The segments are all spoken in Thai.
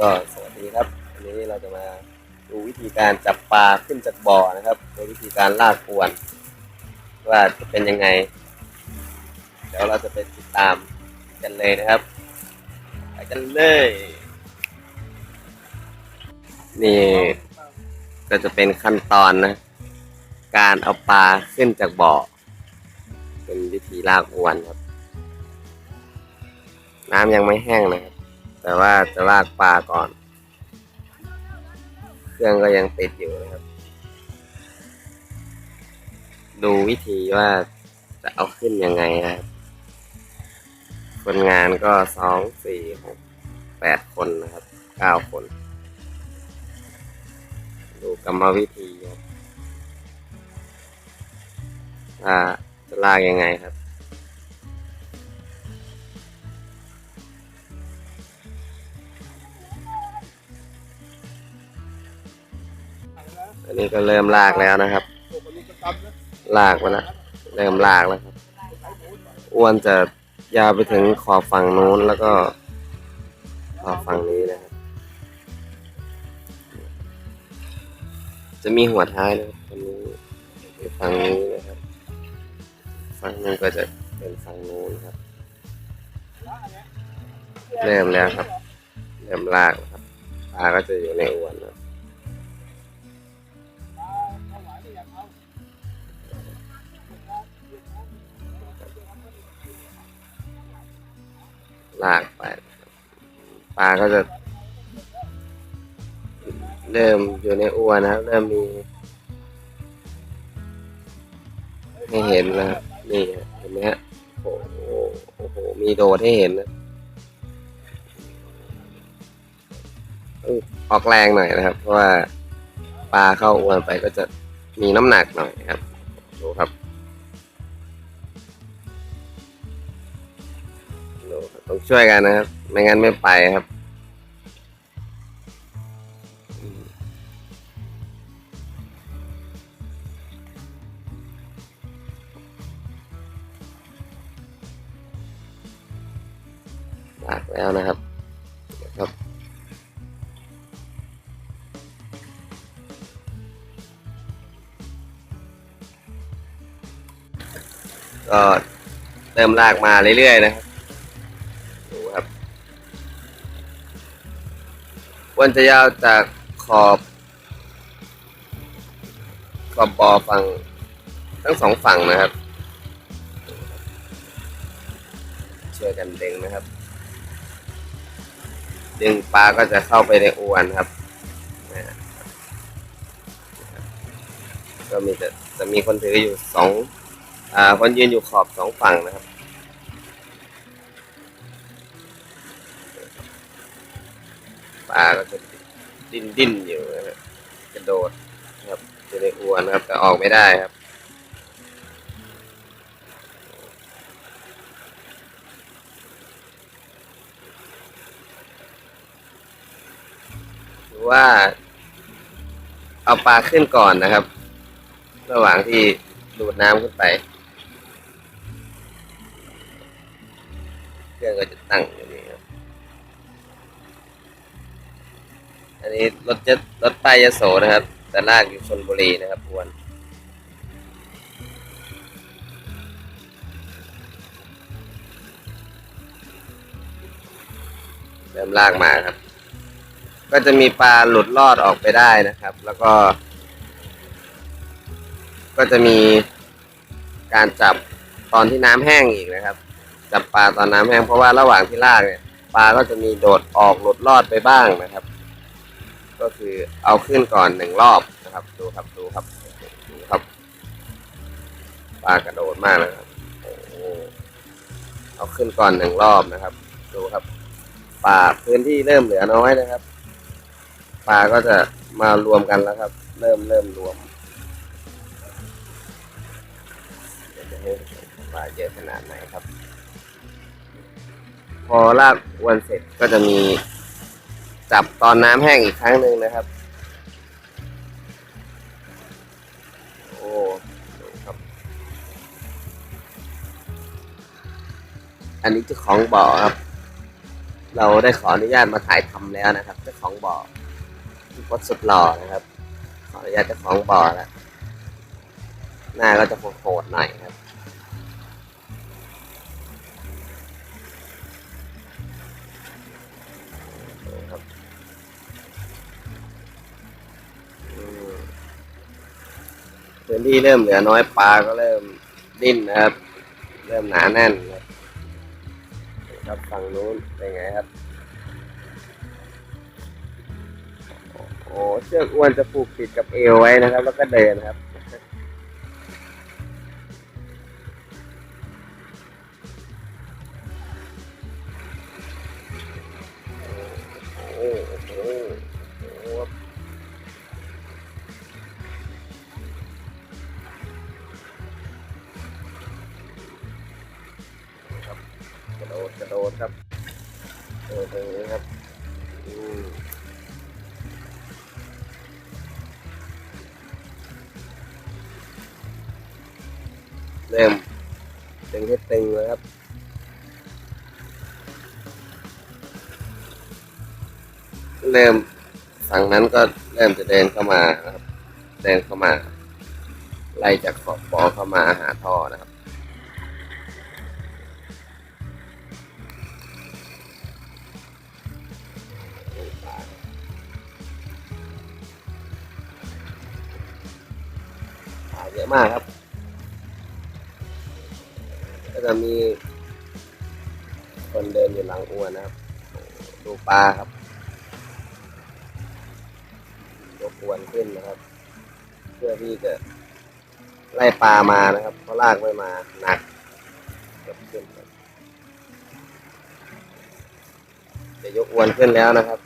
ก็สวัสดีครับวันนี้เราจะมาดูวิธีการจับปลาขึ้นจากบ่อนะครับโดยวิธีการลากอวน ว่าจะเป็นยังไง เดี๋ยวเราจะไปติดตามกันเลยนะครับไปกันเลย นี่ก็จะเป็นขั้นตอนนะ การเอาปลาขึ้นจากบ่อ เป็นวิธีลากอวนครับ น้ำยังไม่แห้งนะครับ แต่ว่าจะลากปลาก่อน เครื่องก็ยังติดอยู่นะครับ ดูวิธีว่าจะเอาขึ้นยังไงนะครับ คนงานก็สองสี่หกแปดคนนะครับเก้าคน ดูกรรมวิธีครับว่าจะลากยังไงครับ อันนี้ก็เริ่มลากแล้วนะครับ ลากมาแล้วเริ่มลากแล้วครับ อ้วนจะยาวไปถึงขอบฝั่งนู้นแล้วก็ขอบฝั่งนี้นะครับ จะมีหัวท้ายนะครับตรงนี้ฝั่งนี้นะครับ ฝั่งนู้นก็จะเป็นฝั่งนู้นครับ เริ่มแล้วครับ เริ่มลากครับปลาก็จะอยู่ในอวนนะ ลากไปปลาก็จะเริ่มอยู่ในอวนนะครับเริ่มมีให้เห็นแล้วครับ นี่เห็นไหมฮะโอ้โหโอ้โห มีโดดให้เห็นนะออกแรงหน่อยนะครับ เพราะว่าปลาเข้าอวนไปก็จะมีน้ำหนักหน่อยครับ ดูครับ ต้องช่วยกันนะครับ ไม่งั้นไม่ไปครับอืมลากแล้วนะครับนะครับก็เริ่มลากมาเรื่อยๆนะครับ ควรจะยาวจากขอบขอบบอฝั่งทั้งสองฝั่งนะครับ ช่วยกันดึงนะครับ ดึงปลาก็จะเข้าไปในอวนครับ ก็มีจะจะมีคนถืออยู่สองอ่าคนยืนอยู่ขอบสองฝั่งนะครับ ปลาก็จะดิ้นดิ้นอยู่นะกระโดดนะครับอยู่ในอวนครับแต่ออกไม่ได้ครับหรือว่า เอาปลาขึ้นก่อนนะครับ ระหว่างที่ดูดน้ำขึ้นไป เครื่องก็จะตั้งอยู่ อันนี้รถจะรถป้ายยโสนะครับ แต่ลากอยู่ชนบุรีนะครับพวนเริ่มลากมาครับ ก็จะมีปลาหลุดรอดออกไปได้นะครับ แล้วก็ ก็จะมีการจับตอนที่น้ำแห้งอีกนะครับ จับปลาตอนน้ำแห้งเพราะว่าระหว่างที่ลากเนี่ยปลาก็จะมีโดดออกหลุดรอดไปบ้างนะครับ ก็คือเอาขึ้นก่อนหนึ่งรอบนะครับ ดูครับดูครับดูครับปลากระโดดมากนะครับโอ้เอาขึ้นก่อนหนึ่งรอบนะครับ ดูครับปลาพื้นที่เริ่มเหลือน้อยนะครับปลาก็จะมารวมกันแล้วครับ เริ่มเริ่มรวมเดี๋ยวจะให้ปลาเยอะขนาดไหนครับ พอลากอวนเสร็จก็จะมี จับตอนน้ำแห้งอีกครั้งหนึ่งนะครับ โอ้ครับ อันนี้เจ้าของบ่อครับ เราได้ขออนุญาตมาถ่ายทำแล้วนะครับเจ้าของบ่อพี่พศสุดหล่อนะครับ ขออนุญาตเจ้าของบ่อแล้วหน้าก็จะโหดๆหน่อยครับ พื้นที่เริ่มเหลือน้อยปลาก็เริ่มดิ้นนะครับ เริ่มหนาแน่นครับครับฝั่งนู้นเป็นไงครับ โอ้เชือกอ้วนจะผูกติดกับเอวไว้นะครับ แล้วก็เดินครับ นั้นก็เริ่มจะเดินเข้ามานะครับ เดินเข้ามา ไล่จากขอบบ่อเข้ามาหาท่อนะครับ เยอะมากครับ ก็จะมีคนเดินอยู่หลังอวนนะครับ ดูปลาครับ อวนขึ้นนะครับ เพื่อที่จะไล่ปลามานะครับ เพราะลากไม่มาหนักยกขึ้นจะยกอวนขึ้นแล้วนะครับ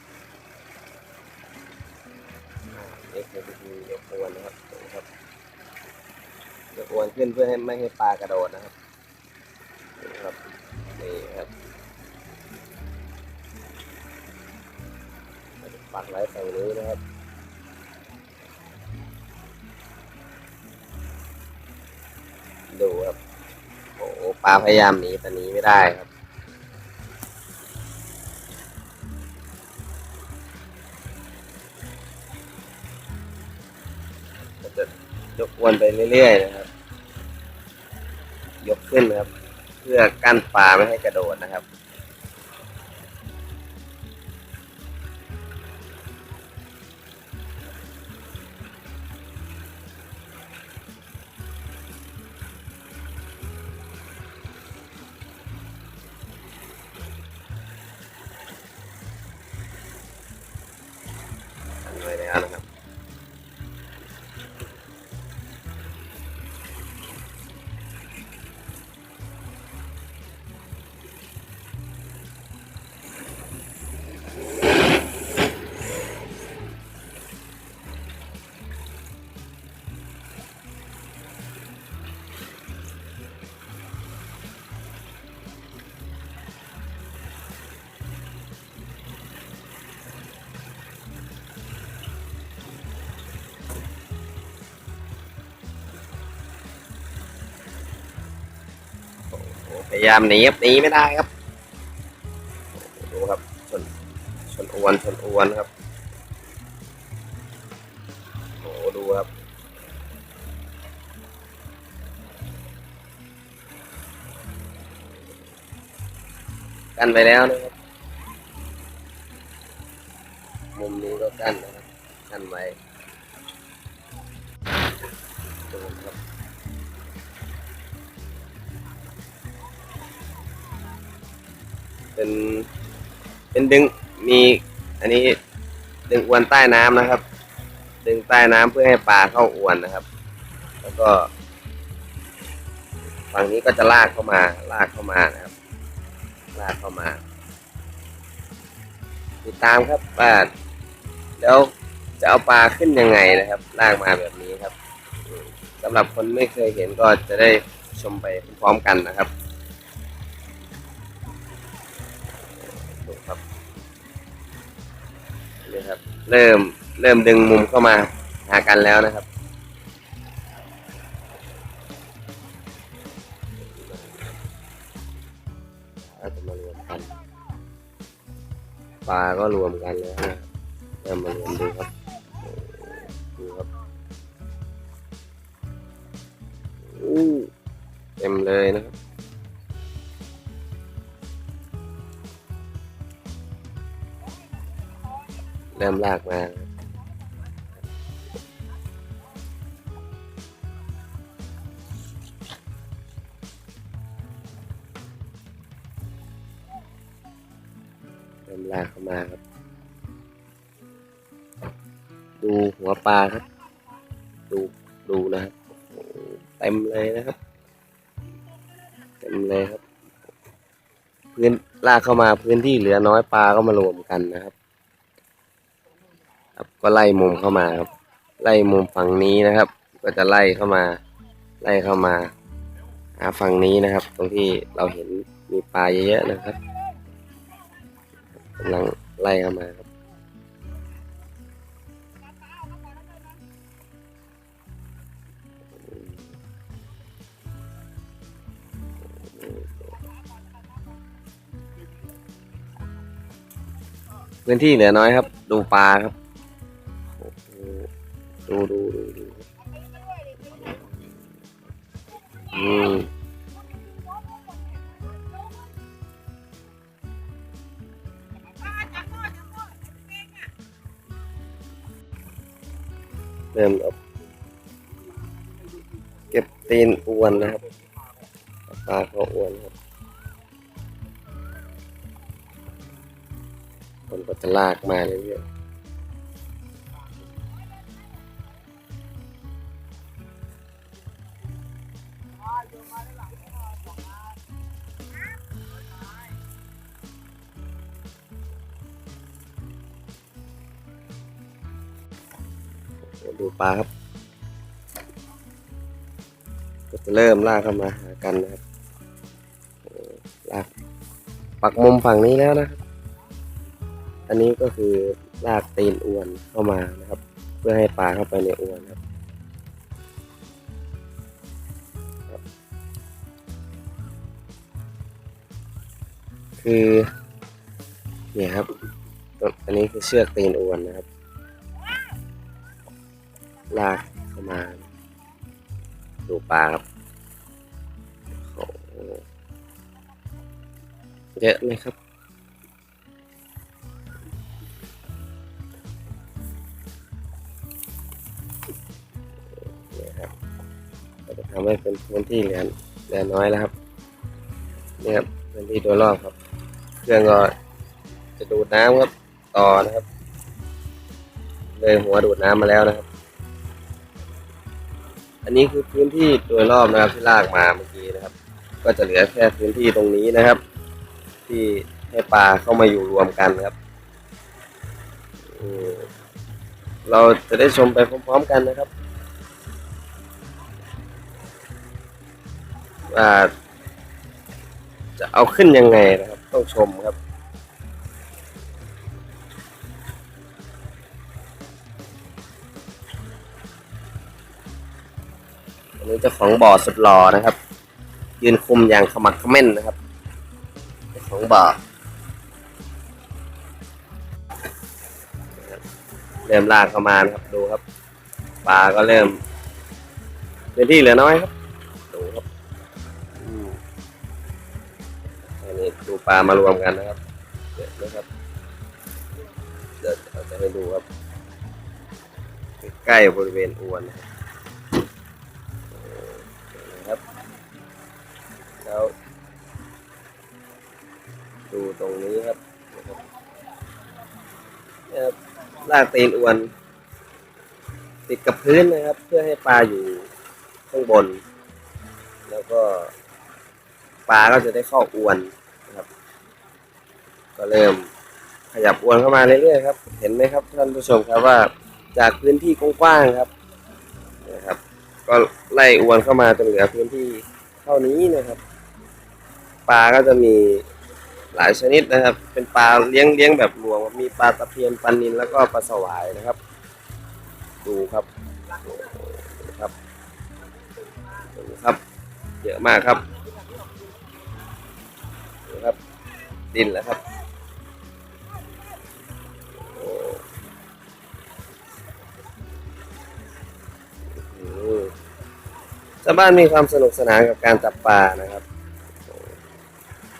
นี่คือวิธียกอวนนะครับครับยกอวนขึ้นเพื่อให้ไม่ให้ปลากระโดดนะครับดูครับนี่ครับปักไว้ฝั่งนี้นะครับ ดูครับโอ้ปลาพยายามหนีแต่หนีไม่ได้ครับจะยกวนไปเรื่อยๆนะครับ ยกขึ้นครับ เพื่อกั้นปลาไม่ให้กระโดดนะครับายามหนีครับหนีไม่ได้ครับดูครับชนชนอวนชนอวนครับโอ้โหดูครับกันไปแล้วนะครับมุมนี้ก็กันนะครับกันไว้ เป็นดึงมีอันนี้ดึงอวนใต้น้ำนะครับ ดึงใต้น้ำเพื่อให้ปลาเข้าอวนนะครับ แล้วก็ฝั่งนี้ก็จะลากเข้ามา ลากเข้ามานะครับ ลากเข้ามาติดตามครับว่าแล้วจะเอาปลาขึ้นยังไงนะครับ ลากมาแบบนี้ครับสำหรับคนไม่เคยเห็นก็จะได้ชมไปพร้อมกันนะครับ เริ่มเริ่มดึงมุมเข้ามาหากันแล้วนะครับ เราจะมารวมกัน ปลาก็รวมกันแล้วนะเริ่มมารวมดูครับดูครับอู้เต็มเลยนะครับ เริ่มลากมาครับเริ่มลากเข้ามาครับ ดูหัวปลาครับ ดูดูนะครับเต็มเลยนะครับเต็มเลยครับ พื้นลากเข้ามาพื้นที่เหลือน้อยปลาก็มารวมกันนะครับ ครับก็ไล่มุมเข้ามาครับ ไล่มุมฝั่งนี้นะครับ ก็จะไล่เข้ามา ไล่เข้ามาหาฝั่งนี้นะครับ ตรงที่เราเห็นมีปลาเยอะๆนะครับกำลังไล่เข้ามาครับพื้นที่เหลือน้อยครับ ดูปลาครับ ดูดูดูดูอืมเริ่มเก็บตีนอวนนะครับปลาเขาอวนครับคนก็จะลากมาเรื่อยๆ ลาครับก็จะเริ่มลากเข้ามาหากันนะครับลากปักมุมฝั่งนี้แล้วนะครับอันนี้ก็คือลากตีนอวนเข้ามานะครับ เพื่อให้ปลาเข้าไปในอวนครับครับคือเนี่ยครับ อันนี้คือเชือกตีนอวนนะครับ ลากเข้ามา ดูปลาครับโอ้เยอะไหมครับ นี่ครับจะทำให้เป็นพื้นที่เหลือเหลือน้อยแล้วครับ นี่ครับพื้นที่โดยรอบครับ เครื่องก็จะดูดน้ำครับ ต่อนะครับ เลยหัวดูดน้ำมาแล้วนะครับ อันนี้คือพื้นที่โดยรอบนะครับที่ลากมาเมื่อกี้นะครับ ก็จะเหลือแค่พื้นที่ตรงนี้นะครับ ที่ให้ปลาเข้ามาอยู่รวมกันครับเราจะได้ชมไปพร้อมๆกันนะครับ ว่าจะเอาขึ้นยังไงนะครับ ต้องชมครับ นี่เจ้าของบ่อสุดหล่อนะครับ ยืนคุมอย่างขมักเขม้นนะครับเจ้าของบ่อเริ่มลากเข้ามานะครับดูครับปลาก็เริ่มพื้นที่เหลือน้อยครับดูครับอันนี้ดูปลามารวมกันนะครับเดี๋ยวนะครับเดี๋ยวเราจะให้ดูครับใกล้บริเวณอวนนะครับ แล้วดูตรงนี้ครับนะครับเนี่ยครับลากตีนอวน ติดกับพื้นนะครับ เพื่อให้ปลาอยู่ข้างบน แล้วก็ปลาก็จะได้เข้าอวนนะครับ ก็เริ่มขยับอวนเข้ามาเรื่อยๆครับ เห็นไหมครับท่านผู้ชมครับว่าจากพื้นที่กว้างๆครับนะครับ ก็ไล่อวนเข้ามาจนเหลือพื้นที่เท่านี้นะครับ ปลาก็จะมีหลายชนิดนะครับ เป็นปลาเลี้ยงเลี้ยงแบบรวมมีปลาตะเพียนปลานิลแล้วก็ปลาสวายนะครับ ดูครับครับดูครับเยอะมากครับดูครับ ดินแล้วครับชาวบ้านมีความสนุกสนานกับการจับปลานะครับ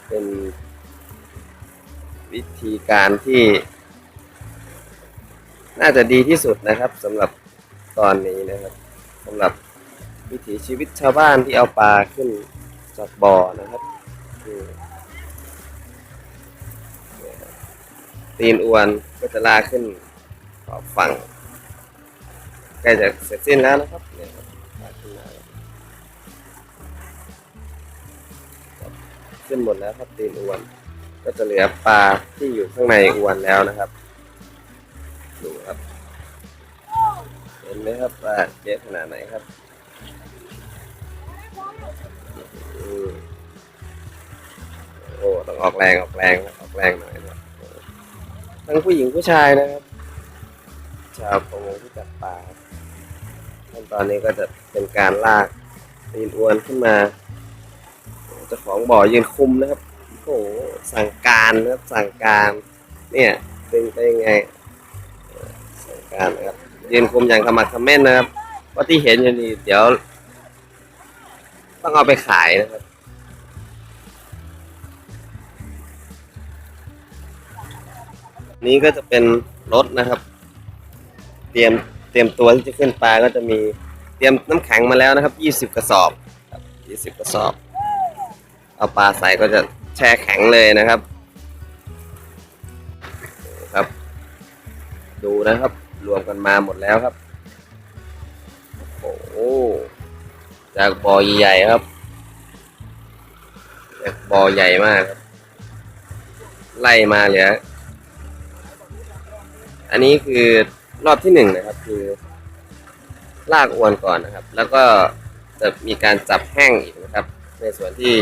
เป็นวิธีการที่ น่าจะดีที่สุดนะครับสำหรับตอนนี้นะครับสำหรับวิถีชีวิตชาวบ้านที่เอาปลาขึ้นจากบ่อนะครับอืมเนี่ยครับตีนอวนก็จะลากขึ้นขอบฝั่งใกล้จะเสร็จสิ้นแล้วนะครับเนี่ยครับลาขึ้นมา ขึ้นหมดแล้วครับตีนอวน ก็จะเหลือปลาที่อยู่ข้างในอวนแล้วนะครับ ดูครับ เห็นไหมครับว่าเยอะขนาดไหนครับโอ้ต้องออกแรงออกแรงออกแรงหน่อยนะทั้งผู้หญิงผู้ชายนะครับ ชาวประมงที่จับปลาขั้นตอนนี้ก็จะเป็นการลากตีนอวนขึ้นมา เจ้าของบ่อยืนคุมนะครับโอ้โหสั่งการนะครับสั่งการเนี่ยเป็นไปยังไงสั่งการนะครับยืนคุมอย่างขมักขม้นนะครับว่าที่เห็นอยู่นี่เดี๋ยว ต้องเอาไปขายนะครับนี้ก็จะเป็นรถนะครับ เตรียมเตรียมตัวที่จะขึ้นปลาก็จะมีเตรียมน้ำแข็งมาแล้วนะครับยี่สิบกระสอบครับยี่สิบกระสอบ เอาปลาใส่ก็จะแช่แข็งเลยนะครับ ครับ ดูนะครับ รวมกันมาหมดแล้วครับ โอ้โหจากบ่อใหญ่ครับจากบ่อใหญ่มากครับไล่มาเหลือ อันนี้คือรอบที่หนึ่งนะครับ คือ ลากอวนก่อนนะครับ แล้วก็จะมีการจับแห้งอีกนะครับ ในส่วนที่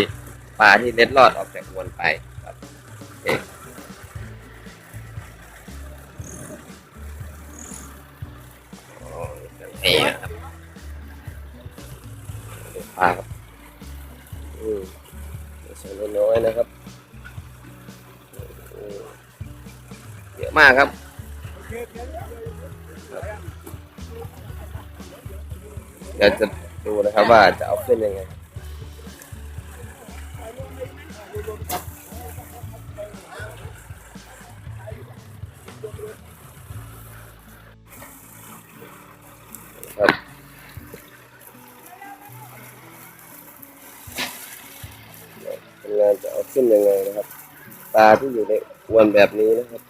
ปลาที่เล็ดลอดออกจากอวนไปครับเอ๋อนี่นะครับปลาครับอืมส่วนน้อยๆนะครับเยอะมากครับเดี๋ยวจะดูนะครับว่าจะเอาขึ้นยังไง งานจะเอาขึ้นยังไงนะครับ ปลาที่อยู่ในอวนแบบนี้นะครับ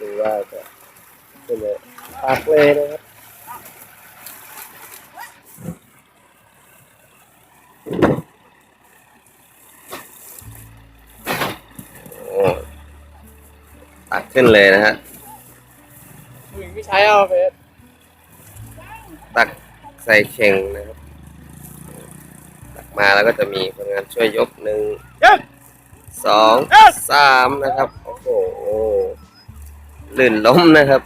ดูว่าจะขึ้นยังไงปากเลยนะครับโอ้ตักขึ้นเลยนะฮะผู้หญิงไม่ใช้เอาเฟสตักใส่เข่งนะครับ ตักมาแล้วก็จะมีคนงานช่วยยกหนึ่งเย็ด สองสามนะครับ โอ้โหลื่นล้มนะครับ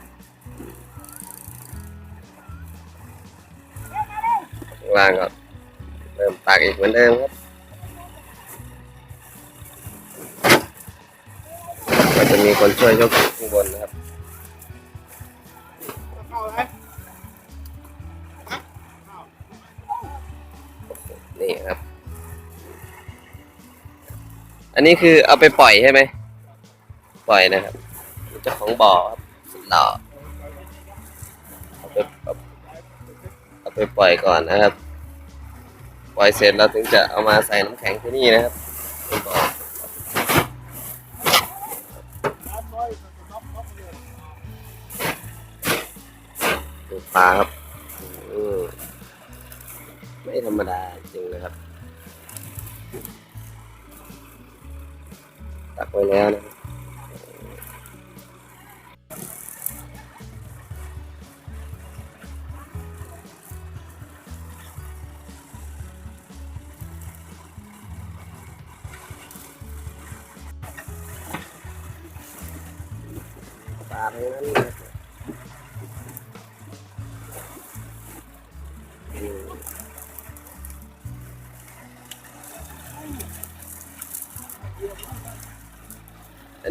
ข้างล่างก็เริ่มตักอีกเหมือนเดิมครับ ก็จะมีคนช่วยยกข้างบนนะครับ อันนี้คือเอาไปปล่อยใช่ไหม ปล่อยนะครับ เจ้าของบ่อครับสุดหล่อเอาไปเอาไปปล่อยก่อนนะครับ ปล่อยเสร็จเราถึงจะเอามาใส่น้ำแข็งที่นี่นะครับในบ่อปลาครับไม่ธรรมดาจริงนะครับ ตักไ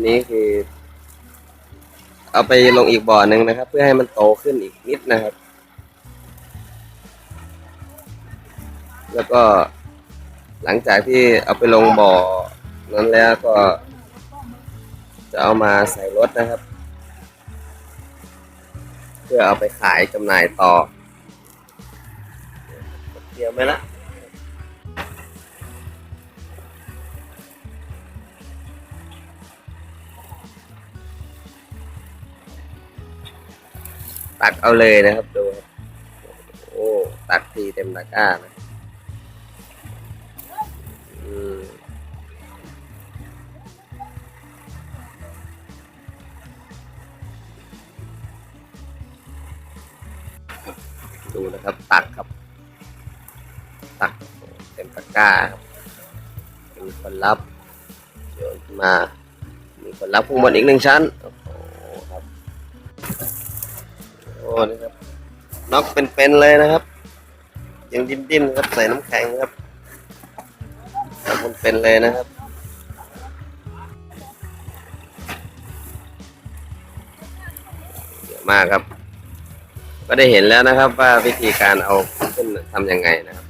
นนี้คือ เอาไปลงอีกบ่อหนึ่งนะครับ เพื่อให้มันโตขึ้นอีกนิดนะครับ แล้วก็หลังจากที่เอาไปลงบ่อนั้นแล้วก็ จะเอามาใส่รถนะครับ เพื่อเอาไปขายจำหน่ายต่อเดียวไหมละ ตักเอาเลยนะครับดูครับโอ้ตักทีเต็มตะกร้านะดูนะครับตักครับ ตักเต็มตะกร้าครับมีคนรับโยนมา มีคนรับข้างบนอีกหนึ่งชั้น น็อกเป็นๆเลยนะครับยังดิ้นดิ้นๆครับใส่น้ำแข็งครับน็อกเป็นๆเลยนะครับเยอะมากครับ ก็ได้เห็นแล้วนะครับ ว่าวิธีการเอาขึ้นทำยังไงนะครับ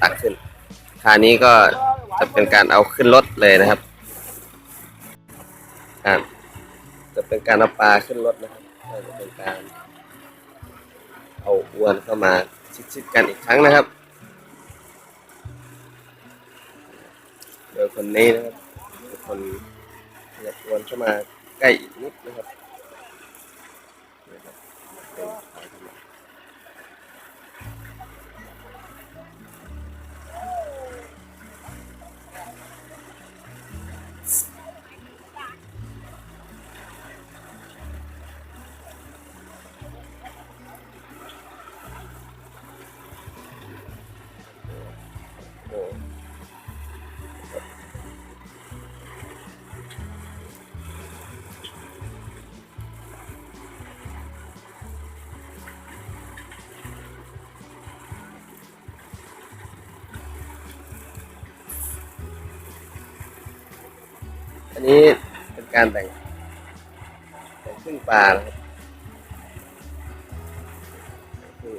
ตักขึ้นคราวนี้ก็จะเป็นการเอาขึ้นรถเลยนะครับการจะเป็นการเอาปลาขึ้นรถนะครับจะเป็นการ เอาอวนเข้ามาชิดๆกันอีกครั้งนะครับ โดยคนนี้นะครับคนขยับอวนเข้ามาใกล้อีกนิดนะครับ อันนี้เป็นการแต่งแต่งครึ่งปลานะครับแต่งครึ่ง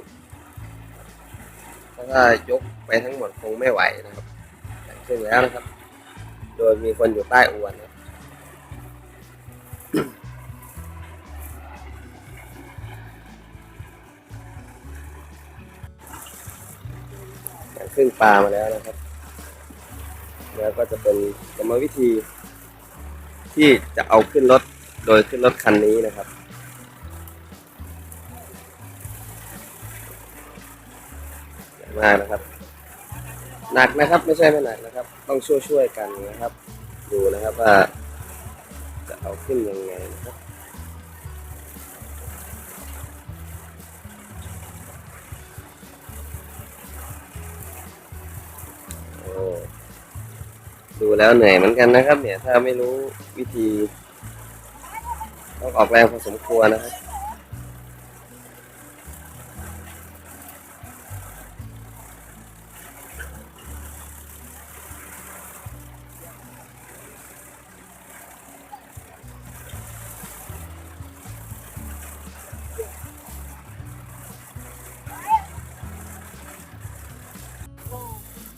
ถ้าว่ายกไปทั้งหมดคงไม่ไหวนะครับแต่งครึ่งแล้วนะครับ โดยมีคนอยู่ใต้อวนนะครับแต่งครึ่งปลามาแล้วนะครับ แล้วก็จะเป็นกรรมวิธี ที่จะเอาขึ้นรถโดยขึ้นรถคันนี้นะครับ มากนะครับ หนักนะครับไม่ใช่ไม่หนักนะครับ ต้องช่วยช่วยๆกันนะครับ ดูนะครับว่า จะเอาขึ้นยังไงนะครับโอ้ ดูแล้วเหนื่อยเหมือนกันนะครับ เนี่ย ถ้าไม่รู้วิธี ต้องออกแรงพอสมควรนะครับ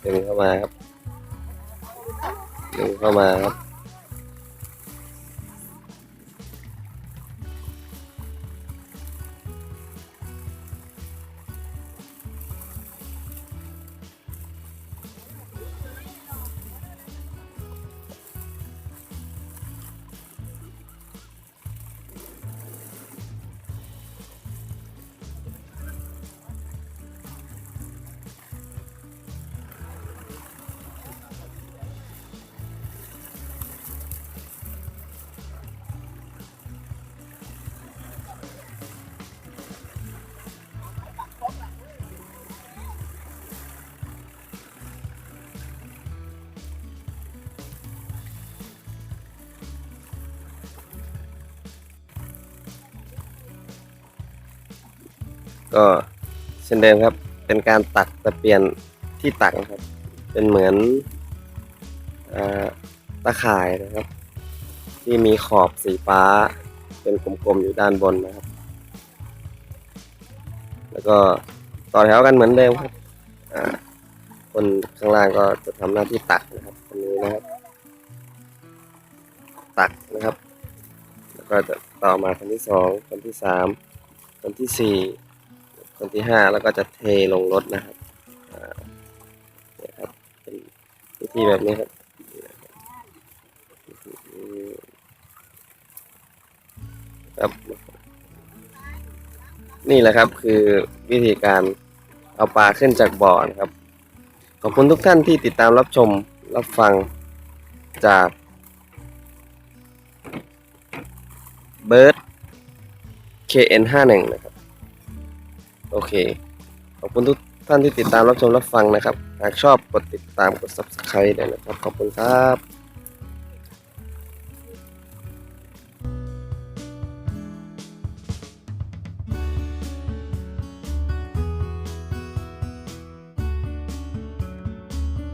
เดึงเข้ามาครับ ดึงเข้ามาครับ ก็เช่นเดิมครับ เป็นการตักตะเปลี่ยนที่ตักนะครับ เป็นเหมือนอตะข่ายนะครับ ที่มีขอบสีฟ้า เป็นกลมๆอยู่ด้านบนนะครับ แล้วก็ต่อแถวกันเหมือนเดิมครับคนข้างล่างก็จะทำหน้าที่ตักนะครับคนนี้นะครับ ตักนะครับ แล้วก็จะต่อมาคนที่สองคนที่สามคนที่สี่ คนที่ห้าแล้วก็จะเทลงรถนะครับเนี่ยครับเป็นวิธีแบบนี้ครับครับ นี่แหละครับคือวิธีการเอาปลาขึ้นจากบ่อนะครับ ขอบคุณทุกท่านที่ติดตามรับชมรับฟังจากเบิร์ด KN51 นะครับ โอเค ขอบคุณทุกท่านที่ติดตามรับชมรับฟังนะครับ หากชอบกดติดตามกด Subscribe ด้วยนะครับ ขอบคุณครับ